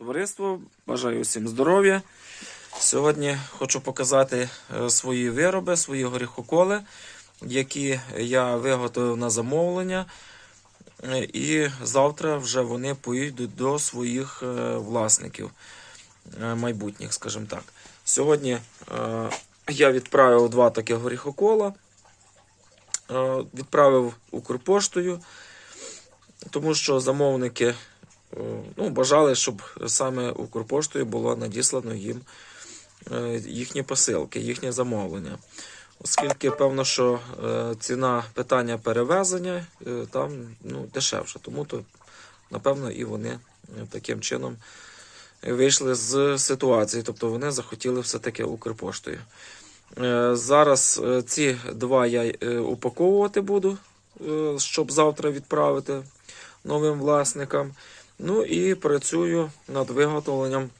Товариство, бажаю всім здоров'я. Сьогодні хочу показати е, свої вироби, свої горіхоколи, які я виготовив на замовлення. Е, І завтра вже вони поїдуть до своїх е, власників майбутніх, скажімо так. Сьогодні я відправив два таких горіхокола, відправив Укрпоштою, тому що замовники ну, бажали, щоб саме Укрпоштою було надіслано їм е, їхні посилки, їхнє замовлення. Оскільки певно, що е, ціна питання перевезення е, там ну, дешевша, тому то, напевно, і вони е, таким чином вийшли з ситуації, тобто вони захотіли все-таки Укрпоштою. Е, Зараз е, ці два я е, упаковувати буду, е, щоб завтра відправити новим власникам. Ну і працюю над виготовленням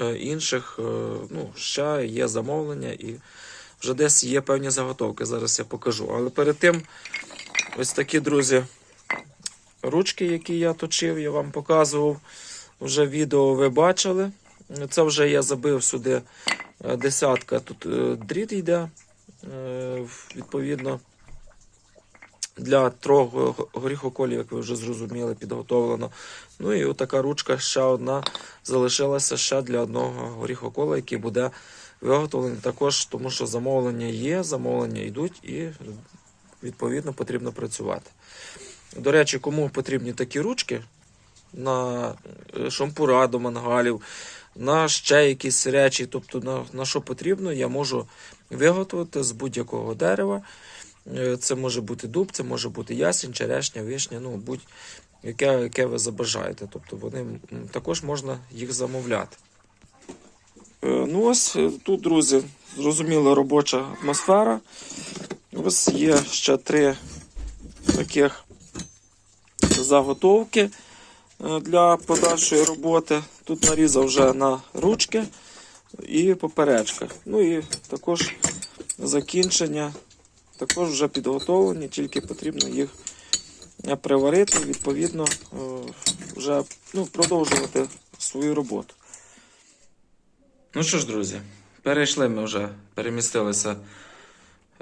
е, інших. е, Ну, ще є замовлення і вже десь є певні заготовки. Зараз я покажу. Але перед тим, ось такі, друзі, ручки, які я точив, я вам показував. Вже відео ви бачили. Це вже я забив сюди е, десятка. Тут дріт йде. Відповідно, для трьох горіхоколів, як ви вже зрозуміли, підготовлено. Ну і отака ручка ще одна залишилася ще для одного горіхокола, який буде виготовлений також, тому що замовлення є, замовлення йдуть і відповідно потрібно працювати. До речі, кому потрібні такі ручки на е, шампура до мангалів, на ще якісь речі, тобто на, на що потрібно, я можу виготовити з будь-якого дерева. Е, Це може бути дуб, це може бути ясінь, черешня, вишня, ну будь-яке яке ви забажаєте. Тобто вони також можна їх замовляти. Е, Ну ось е, тут, друзі, зрозуміла робоча атмосфера. Ось є ще три таких заготовки для подальшої роботи. Тут нарізав вже на ручки і поперечка. Ну і також закінчення також вже підготовлені, тільки потрібно їх е, приварити, відповідно, е, вже ну, продовжувати свою роботу. Ну що ж, друзі, перейшли ми вже, перемістилися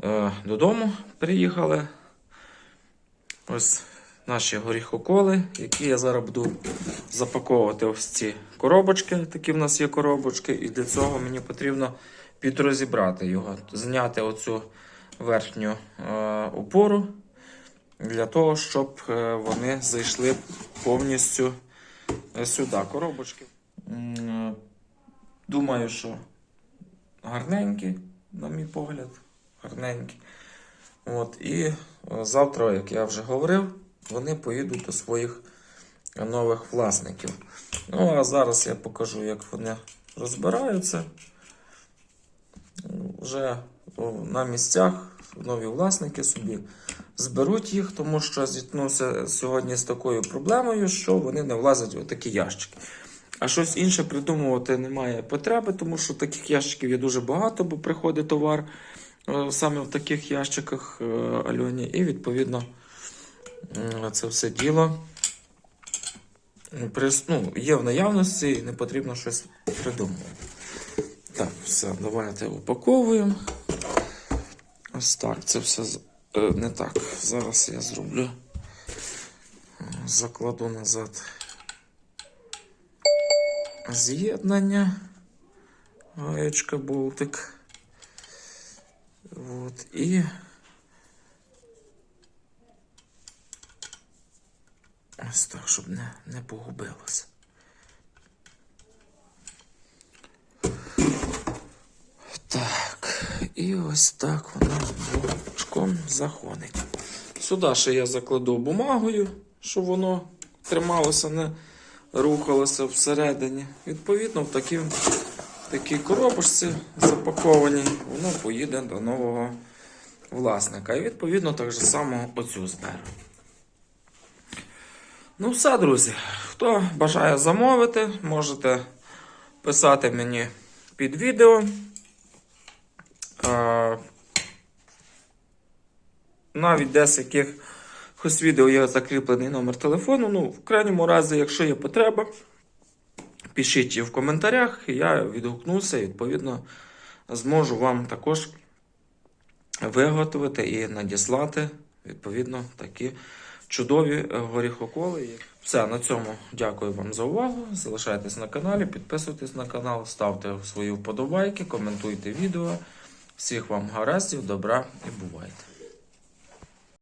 е, додому, приїхали. Ось наші горіхоколи, які я зараз буду запаковувати ось ці коробочки. Такі в нас є коробочки, і для цього мені потрібно підрозібрати його, зняти оцю верхню е, опору для того, щоб е, вони зайшли повністю е, сюди. Коробочки. Думаю, що гарненькі, на мій погляд, гарненькі. От, і завтра, як я вже говорив, вони поїдуть до своїх нових власників. Ну, а зараз я покажу, як вони розбираються. Вже о, на місцях нові власники собі зберуть їх, тому що зіткнувся сьогодні з такою проблемою, що вони не влазять в такі ящики. А щось інше придумувати немає потреби, тому що таких ящиків є дуже багато, бо приходить товар е, саме в таких ящиках е, Альоні. І відповідно це все діло ну, є в наявності і не потрібно щось придумувати. Так, все, давайте упаковуємо. Ось так, це все е, не так. Зараз я зроблю. Закладу назад з'єднання. Гаєчка болтик. От, і ось так, щоб не, не погубилося. Так, і ось так воно бочком заходить. Сюди ще я закладу бумагою, щоб воно трималося, не рухалося всередині. Відповідно, в такій, такій коробочці запакованій, воно поїде до нового власника. І відповідно так же само оцю зберу. Ну, все, друзі. Хто бажає замовити, можете писати мені під відео. Навіть десь якихось відео є закріплений номер телефону. Ну, в крайньому разі, якщо є потреба, пишіть її в коментарях, я відгукнуся і відповідно зможу вам також виготовити і надіслати відповідно такі чудові е, горіхоколи. Все, на цьому дякую вам за увагу. Залишайтесь на каналі, підписуйтесь на канал, ставте свої вподобайки, коментуйте відео. Всіх вам гараздів, добра і бувайте!